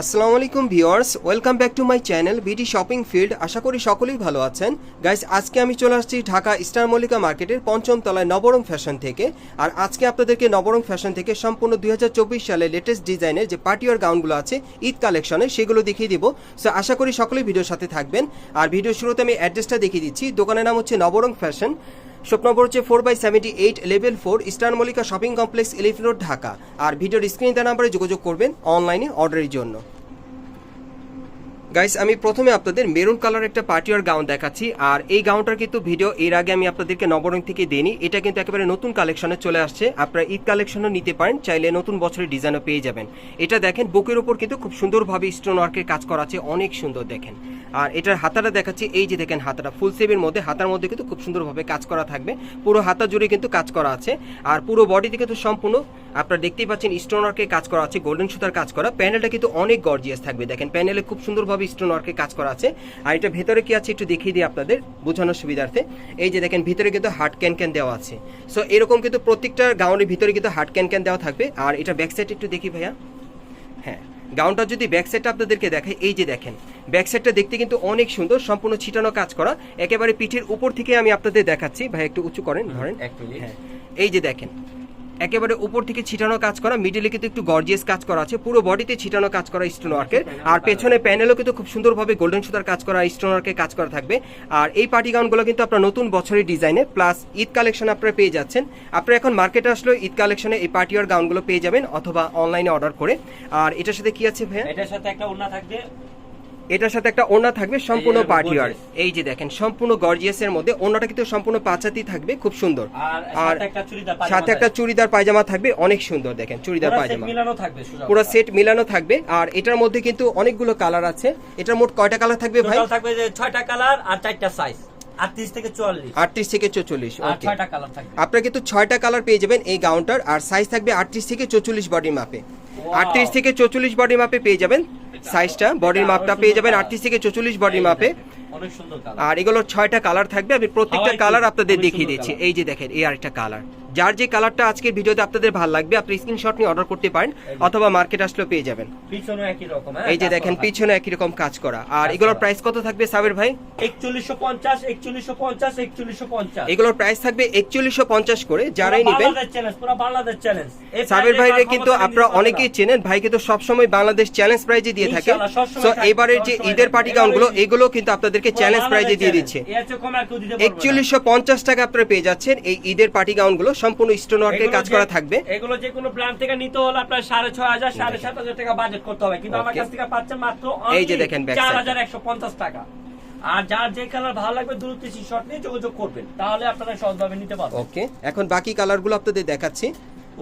আসসালামু আলাইকুম viewers, welcome back to my channel BD shopping field. আশা করি সকলেই ভালো আছেন। গাইস, আজকে আমি চলে আসছি ঢাকা স্টার মল্লিকা মার্কেটের পঞ্চম তলায় নবরং ফ্যাশন থেকে। আর আজকে আপনাদেরকে নবরং ফ্যাশন থেকে সম্পূর্ণ দুই হাজার চব্বিশ সালে লেটেস্ট ডিজাইনের যে পার্টিওয়ার গাউনগুলো আছে, ঈদ কালেকশনে সেগুলো দেখিয়ে দিব। সো আশা করি সকলেই ভিডিওর সাথে থাকবেন। আর ভিডিও শুরুতে আমি অ্যাড্রেসটা দেখিয়ে দিচ্ছি। দোকানের নাম হচ্ছে নবরং ফ্যাশন। শপ হচ্ছে four by seventy eight level four eastern Mallika shopping complex elephant road Dhaka আর ভিডিওর স্ক্রিন দেওয়া নাম্বারে যোগাযোগ করবেন অনলাইনে অর্ডারের জন্য। গাইস আমি প্রথমে আপনাদের মেরুন কালার একটা পার্টিওয়ার গাউন দেখাচ্ছি, আর এই গাউনটার কিন্তু ভিডিও এর আগে আমি আপনাদেরকে নবরং থেকে দিইনি। এটা কিন্তু একেবারে নতুন কালেকশনে চলে আসছে। আপনারা ঈদ কালেকশনও নিতে পারেন, চাইলে নতুন বছরের ডিজাইনও পেয়ে যাবেন। এটা দেখেন, বুকের ওপর কিন্তু খুব সুন্দরভাবে স্টোন ওয়ার্কের কাজ করা আছে, অনেক সুন্দর দেখেন। আর এটার হাতাটা দেখাচ্ছি, এই যে দেখেন হাতাটা ফুল সেভের মধ্যে, হাতার মধ্যে কিন্তু খুব সুন্দরভাবে কাজ করা থাকবে। পুরো হাতা জুড়ে কিন্তু কাজ করা আছে, আর পুরো বডিতে কিন্তু সম্পূর্ণ আপনারা দেখতেই পাচ্ছেন স্টোন ওয়ার্কের কাজ করা আছে গোল্ডেন সুতার কাজ করা। প্যানেলটা কিন্তু অনেক গর্জিয়াস থাকবে। দেখেন প্যানেলে খুব সুন্দরভাবে স্টোন ওয়ার্কের কাজ করা আছে। আর এটা ভেতরে কি আছে একটু দেখিয়ে দিই আপনাদের বোঝানোর সুবিধার্থে। এই যে দেখেন ভিতরে কিন্তু হার্ড ক্যান ক্যান দেওয়া আছে। সো এরকম কিন্তু প্রত্যেকটা গাউনের ভিতরে কিন্তু হার্ট ক্যান ক্যান দেওয়া থাকবে। আর এটা ব্যাক সাইড একটু দেখি ভাইয়া। হ্যাঁ গাউনটা যদি ব্যাক সাইডটা আপনাদেরকে দেখায় এই যে দেখেন ব্যাক সাইডটা দেখতে কিন্তু অনেক সুন্দর সম্পূর্ণ ছিটানো কাজ করা। একেবারে পিঠের উপর থেকে আমি আপনাদের দেখাচ্ছি। ভাই একটু উঁচু করেন ধরেন। হ্যাঁ এই যে দেখেন একেবারে উপর থেকে ছিটানো কাজ করা মিডিলে কিন্তু একটু গর্জিয়াস কাজ করা আছে, পুরো বডিতে ছিটানো কাজ করা স্টোন ওয়ার্কের আর পেছনে প্যানেলও কিন্তু খুব সুন্দরভাবে গোল্ডেন সুতার কাজ করা স্টোন ওয়ার্কের কাজ করা থাকবে। আর এই পার্টি গাউনগুলো কিন্তু আপনার নতুন বছরের ডিজাইনে প্লাস ঈদ কালেকশন আপনারা পেয়ে যাচ্ছেন। আপনারা এখন মার্কেটে আসলে ঈদ কালেকশনে এই পার্টি ওয়ার গাউনগুলো পেয়ে যাবেন, অথবা অনলাইনে অর্ডার করে। আর এটার সাথে কি আছে ভাইয়া? এটার সাথে একটা ওড়না থাকবে এটার সাথে একটা ওড়না থাকবে সম্পূর্ণ এই যে পার্টি ওয়ার। gorgeous। এই যে দেখেন সম্পূর্ণ গর্জিয়াস এর মধ্যে ওড়নাটা কিন্তু সম্পূর্ণ পাঁচাতি থাকবে খুব সুন্দর। আর সাথে একটা চুড়িদার পায়জামা থাকবে। অনেক সুন্দর দেখেন চুড়িদার পায়জামা। মিলানো থাকবে পুরো সেট মিলানো থাকবে আর এটার মধ্যে কিন্তু অনেকগুলো কালার আছে। এটার মোট কয়টা কালার থাকবে ভাই? থাকবে যে ছয়টা কালার আর চারটা সাইজ আটত্রিশ থেকে চুয়াল্লিশ। আটত্রিশ থেকে চৌচল্লিশ আর ওকে কালার থাকবে। আপনারা কিন্তু ছয়টা কালার পেয়ে যাবেন এই গাউনটার আর সাইজ থাকবে আটত্রিশ থেকে চৌচল্লিশ বডি মাপে আটত্রিশ থেকে চৌচল্লিশ বডি মাপে পেয়ে যাবেন সাইজটা বডির মাপটা পেয়ে যাবেন আটত্রিশ থেকে চৌচল্লিশ বডি মাপে আর এগুলো ছয়টা কালার থাকবে। আমি প্রত্যেকটা কালার আপনাদের দেখিয়ে দিচ্ছি। এই যে দেখেন এই আরেকটা কালার যার যে কালারটা আজকের ভিডিওতে আপনাদের ভালো লাগবে আপনি স্ক্রিনশট নিয়ে অর্ডার করতে পারেন অথবা মার্কেট আসলেও পেয়ে যাবেন। পিছনে একই রকম হ্যাঁ? এই যে দেখেন পিছনে একই রকম কাজ করা। আর এগুলোর প্রাইস কত থাকবে সাবের ভাই? একচল্লিশশো পঞ্চাশ একচল্লিশশো পঞ্চাশ একচল্লিশশো পঞ্চাশ। এগুলোর প্রাইস থাকবে একচল্লিশশো পঞ্চাশ করে যারাই নেবেন। পুরো বাংলাদেশ চ্যালেঞ্জ সাবের ভাইরে কিন্তু আপনারা অনেকেই চেনেন ভাই কিন্তু সবসময় বাংলাদেশ চ্যালেঞ্জ প্রাইজে দিয়ে থাকে। সো এবারের যে ঈদের পার্টি গাউনগুলো এগুলো কিন্তু আপনাদেরকে চ্যালেঞ্জ প্রাইজে দিয়ে দিচ্ছে। এর চেয়ে কমে আর কেউ দিতে পারবে না। একচল্লিশশো পঞ্চাশ টাকা আপনারা পেয়ে যাচ্ছেন এই ঈদের পার্টি গাউনগুলো সম্পূর্ণ স্টোন ওয়ার্কের কাজ করা থাকবে। এগুলো যে কোনো ব্র্যান্ড থেকে নিতে হলে আপনার সাড়ে ছয় হাজার সাড়ে সাত হাজার টাকা বাজেট করতে হবে। কিন্তু আমার কাছ থেকে পাচ্ছেন মাত্র এই যে দেখেন back চার side. হাজার একশো পঞ্চাশ টাকা। আর যার যে কালার ভালো লাগবে দ্রুত শর্ট নিয়ে যোগাযোগ করবেন। তাহলে আপনারা সহজভাবে নিতে পারবেন। ওকে এখন বাকি কালারগুলো আপনাদের দেখাচ্ছি।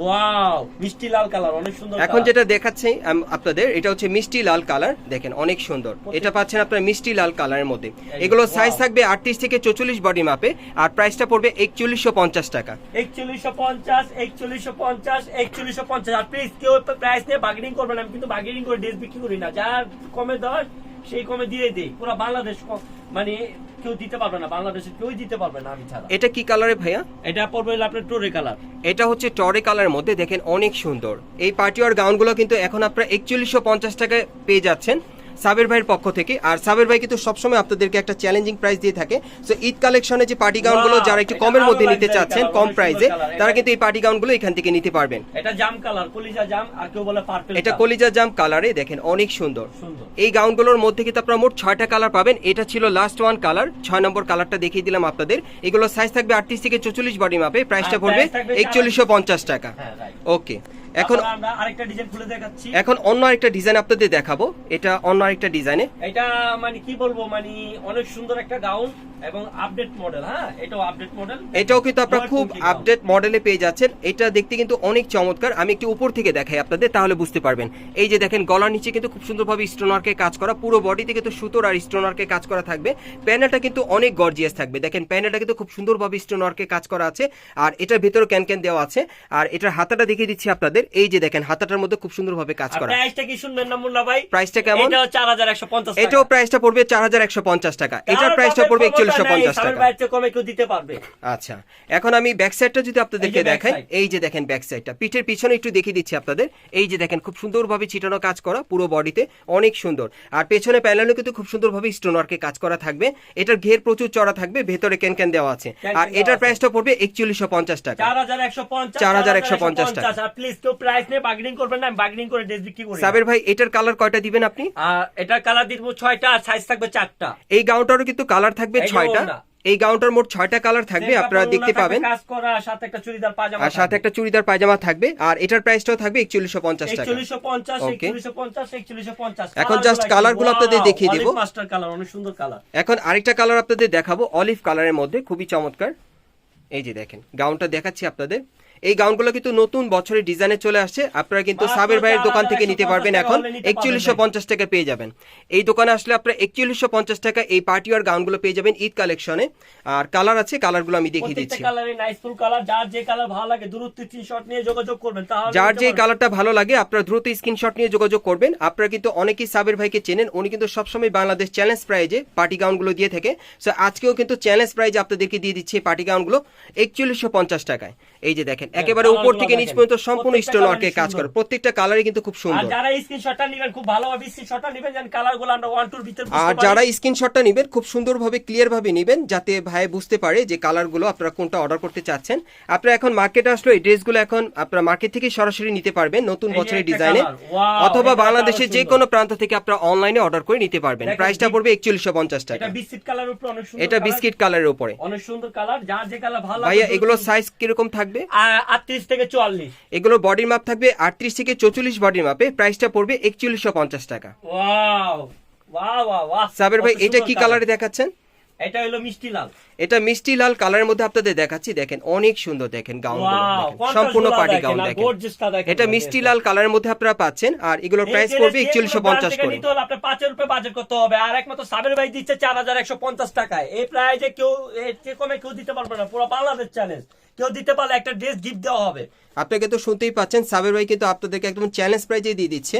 ওয়াও মিষ্টি লাল কালার অনেক সুন্দর এখন যেটা দেখাচ্ছি আপনাদের এটা হচ্ছে মিষ্টি লাল কালার দেখেন অনেক সুন্দর। এটা পাচ্ছেন আপনার মিষ্টি লাল কালারের মধ্যে। এগুলো সাইজ থাকবে আটত্রিশ থেকে চৌচল্লিশ বডি মাপে আর প্রাইসটা পড়বে একচল্লিশশো পঞ্চাশ টাকা। একচল্লিশশো পঞ্চাশ একচল্লিশশো পঞ্চাশ একচল্লিশশো পঞ্চাশ। আর প্লিজ কেউ প্রাইস নিয়ে বার্গেনিং করবেন আমি কিন্তু বার্গেনিং করে ড্রেস বিক্রি করি না। যার কমে দেওয়ার সেই কমে দিয়ে দেই। পুরো বাংলাদেশ মানে কেউ দিতে পারবে না বাংলাদেশে কেউ দিতে পারবে না আমি ছাড়া। এটা কি কালারে ভাইয়া? এটা পড়বে আপনার টোরে কালার এটা হচ্ছে টরে কালারের মধ্যে দেখেন অনেক সুন্দর। এই পার্টিওয়ার গাউনগুলো কিন্তু এখন আপনারা একচল্লিশশো পঞ্চাশ টাকায় পেয়ে যাচ্ছেন। সাবের ভাইয়ের পক্ষ থেকে। আর সাবের ভাই কিন্তু সবসময় আপনাদেরকে একটা চ্যালেঞ্জিং প্রাইস দিয়ে থাকে। সো ঈদ কালেকশনে যে পার্টি গাউনগুলো যারা একটু কমের মধ্যে নিতে চাচ্ছেন কম প্রাইসে তারা কিন্তু এই পার্টি গাউনগুলো এখান থেকে নিতে পারবেন। এটা জাম কালার কলিজা জাম আর কেউ বলে পার্পল এটা কলিজা জাম কালারে দেখেন অনেক সুন্দর। এই গাউনগুলোর মধ্যে কিন্তু আপনারা মোট ছয়টা কালার পাবেন। এটা ছিল লাস্ট ওয়ান কালার ছয় নম্বর কালারটা দেখিয়ে দিলাম আপনাদের। এগুলো সাইজ থাকবে আটত্রিশ থেকে চৌচল্লিশ বডি মাপে প্রাইসটা পড়বে একচল্লিশশো পঞ্চাশ টাকা। হ্যাঁ ওকে এখন আমরা আরেকটা ডিজাইন খুলে দেখাচ্ছি। এখন অন্য আরেকটা ডিজাইন আপনাদের দেখাবো। এটা অন্য আরেকটা ডিজাইনে এটা মানে কি বলব মানে অনেক সুন্দর একটা গাউন এবং আপডেট মডেল হ্যাঁ? এটাও আপডেট মডেল এটাও কিন্তু আপনারা খুব। আপডেট মডেলে পেয়ে যাচ্ছেন। এটা দেখতে কিন্তু অনেক চমৎকার। আমি একটু উপর থেকে দেখাই আপনাদের তাহলে বুঝতে পারবেন। এই যে দেখেন গলার নিচে কিন্তু খুব সুন্দরভাবে স্টোন ওয়ার্কের কাজ করা। পুরো বডিতে কিন্তু সুতোর আর স্টোন ওয়ার্কের কাজ করা থাকবে। প্যানেলটা কিন্তু অনেক গর্জিয়াস থাকবে। দেখেন প্যানেলটা কিন্তু খুব সুন্দরভাবে স্টোন ওয়ার্কের কাজ করা আছে। আর এটার ভিতরে ক্যান ক্যান দেওয়া আছে। আর এটার হাতাটা দেখিয়ে দিচ্ছি আপনাদের। কাপড়ের এই যে দেখেন হাতাটার মধ্যে খুব সুন্দরভাবে কাজ করা। প্রাইসটা কি শুনবেন না মুন্না ভাই? প্রাইসটা কেমন? এটাও চার হাজার একশো পঞ্চাশ এটাও প্রাইসটা পড়বে চার হাজার একশো পঞ্চাশ টাকা। এটার প্রাইসটা পড়বে একচল্লিশশো পঞ্চাশ টাকা। বাইরে কমে কেউ দিতে পারবে। আচ্ছা এখন আমি ব্যাক সাইডটা যদি আপনাদেরকে দেখাই এই যে দেখেন ব্যাক সাইডটা পিঠের পিছনে একটু দেখিয়ে দিচ্ছি আপনাদের। এই যে দেখেন খুব সুন্দরভাবে ছিটানো কাজ করা পুরো বডিতে অনেক সুন্দর। আর পেছনে প্যানেলও কিন্তু খুব সুন্দরভাবে স্টোন ওয়ার্কে কাজ করা থাকবে। এটার ঘের প্রচুর চড়া থাকবে ভেতরে ক্যান ক্যান দেওয়া আছে। আর এটার প্রাইসটা পড়বে একচল্লিশশো পঞ্চাশ টাকা। চার হাজার একশো পঞ্চাশ 4150 টাকা। প্লিজ কেউ প্রাইস নিয়ে বার্গেনিং করবেন না আমি বার্গেনিং করে ড্রেস বিক্রি করি। সাবের ভাই এটার কালার কয়টা দিবেন আপনি? এটার কালার দিব ছয়টা আর সাইজ থাকবে চারটা। এই গাউনটারও কিন্তু কালার থাকবে ছয়টা। এই গাউনটার মোট ছয়টা কালার থাকবে আপনারা দেখতে পাবেন। আর সাথে একটা চুড়িদার পায়জামা থাকবে। আর এটার প্রাইসটাও থাকবে একচল্লিশশো পঞ্চাশ টাকা। এখন just colour গুলো আপনাদের দেখিয়ে দিব। মাস্টার কালার অনেক সুন্দর কালার এখন আরেকটা কালার আপনাদের দেখাবো অলিভ কালারের মধ্যে খুবই চমৎকার। এই যে দেখেন গাউনটা দেখাচ্ছি আপনাদের। এই গাউনগুলো কিন্তু নতুন বছরের ডিজাইনে চলে আসছে। আপনারা কিন্তু সাবের ভাইয়ের দোকান থেকে নিতে পারবেন এখন। একচল্লিশশো পঞ্চাশ টাকা পেয়ে যাবেন। এই দোকানে আসলে আপনারা একচল্লিশশো পঞ্চাশ টাকা এই পার্টি ওয়ার গাউনগুলো পেয়ে যাবেন ঈদ কালেকশনে আর কালার আছে কালারগুলো আমি দেখিয়ে দিচ্ছি। কালারে নাইস ফুল কালার যার যে কালার ভালো লাগে দূরত্ব স্ক্রিনশট নিয়ে যোগাযোগ করবেন যার যে কালারটা ভালো লাগে আপনারা দ্রুত স্ক্রিনশট নিয়ে যোগাযোগ করবেন। আপনারা কিন্তু অনেকেই সাবের ভাইকে চেনেন উনি কিন্তু সবসময় বাংলাদেশ চ্যালেঞ্জ প্রাইজে পার্টি গাউনগুলো দিয়ে থাকে। সো আজকেও কিন্তু চ্যালেঞ্জ প্রাইজে আপনাদেরকে দিয়ে দিচ্ছে পার্টি গাউনগুলো একচল্লিশশো পঞ্চাশ টাকায়। এই যে দেখেন একেবারে উপর থেকে নিচ পর্যন্ত সম্পূর্ণ স্টোন ওয়ার্কে কাজ। করে। প্রত্যেকটা কালারই কিন্তু খুব সুন্দর। আর যারা স্ক্রিনশটটা নেবেন খুব ভালোভাবে স্ক্রিনশটটা নেবেন যেন কালারগুলো আমরা ওয়ান টুর ভিতরে বুঝতে আর। যারা স্ক্রিনশটটা নেবেন খুব সুন্দরভাবে ক্লিয়ার ভাবে নেবেন যাতে ভাই বুঝতে পারে যে কালারগুলো আপনারা কোনটা অর্ডার করতে চাচ্ছেন। আপনারা এখন মার্কেটে আসলে এই ড্রেসগুলো এখন আপনারা মার্কেট থেকে সরাসরি নিতে পারবেন নতুন বছরের ডিজাইনে অথবা বাংলাদেশের যে কোনো প্রান্ত থেকে আপনারা অনলাইনে অর্ডার করে নিতে পারবেন। প্রাইসটা পড়বে একচল্লিশশো পঞ্চাশ টাকা। এটা বিস্কিট কালার উপরে অনেক সুন্দর এটা বিস্কিট কালারের উপরে। অনেক সুন্দর কালার যার যে কালার ভালো ভাইয়া এগুলো সাইজ কীরকম থাকবে? আটত্রিশ থেকে চুয়াল্লিশ। এগুলো বডির মাপ থাকবে আটত্রিশ থেকে চৌচল্লিশ বডির মাপে প্রাইসটা পড়বে একচল্লিশশো পঞ্চাশ টাকা। ওয়াও সাবের ভাই এটা কি কালারে দেখাচ্ছেন? এটা হলো মিষ্টি লাল। এটা মিষ্টি লাল কালারের মধ্যে আপনাদের দেখাচ্ছি। দেখেন অনেক সুন্দর দেখেন গাউন সম্পূর্ণ পার্টি গাউন দেখেন এটা মিষ্টি লাল কালারের মধ্যে আপনারা পাচ্ছেন আর এগুলোর প্রাইস পড়বে একচল্লিশশো পঞ্চাশ করে। নিতে হলে আপনার পাঁচের রুপে বাজেট করতে হবে। আর একমাত্র সাবের ভাই দিচ্ছে চার হাজার একশো পঞ্চাশ টাকায়। এই প্রাইজে কেউ এর কমে কেউ দিতে পারবে না। পুরো বাংলাদেশ চ্যালেঞ্জ কেউ দিতে পারলে একটা ড্রেস গিফট দেওয়া হবে। আপনাকে তো শুনতেই পাচ্ছেন সাবের ভাই কিন্তু আপনাদেরকে একদম চ্যালেঞ্জ প্রাইজে দিয়ে দিচ্ছে।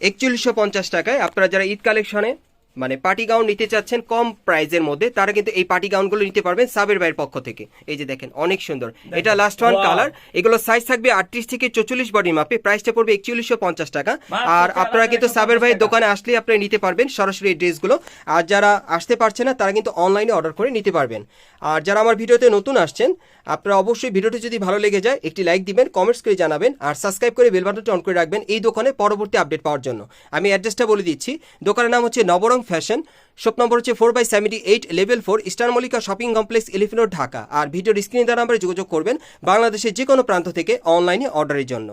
একচল্লিশশো পঞ্চাশ টাকায় আপনারা যারা ঈদ কালেকশনে মানে পার্টি গাউন নিতে চাচ্ছেন কম প্রাইজের মধ্যে তারা কিন্তু এই পার্টি গাউনগুলো নিতে পারবেন সাবের ভাইয়ের পক্ষ থেকে। এই যে দেখেন অনেক সুন্দর। এটা লাস্ট ওয়ান কালার এগুলো সাইজ থাকবে আটত্রিশ থেকে চল্লিশ বডি মাপে। প্রাইসটা পড়বে একচল্লিশশো পঞ্চাশ টাকা। আর আপনারা কিন্তু সাবের ভাইয়ের দোকানে আসলে আপনারা নিতে পারবেন সরাসরি এই ড্রেসগুলো আর যারা আসতে পারছে না তারা কিন্তু অনলাইনে অর্ডার করে নিতে পারবেন। আর যারা আমার ভিডিওতে নতুন আসছেন আপনারা অবশ্যই ভিডিওটি যদি ভালো লেগে যায়, একটি লাইক দিবেন কমেন্টস করে জানাবেন, আর সাবস্ক্রাইব করে বেল বাটনটি অন করে রাখবেন এই দোকানে পরবর্তী আপডেট পাওয়ার জন্য। আমি অ্যাড্রেসটা বলে দিচ্ছি। দোকানের নাম হচ্ছে নবরং ফ্যাশন শপ নম্বর হচ্ছে four by seventy eight level four eastern Mallika shopping complex এলিফিনোর Dhaka আর ভিডিওর স্ক্রিনে দ্বারা নাম্বারে যোগাযোগ করবেন বাংলাদেশের যে কোনো প্রান্ত থেকে অনলাইনে অর্ডারের জন্য।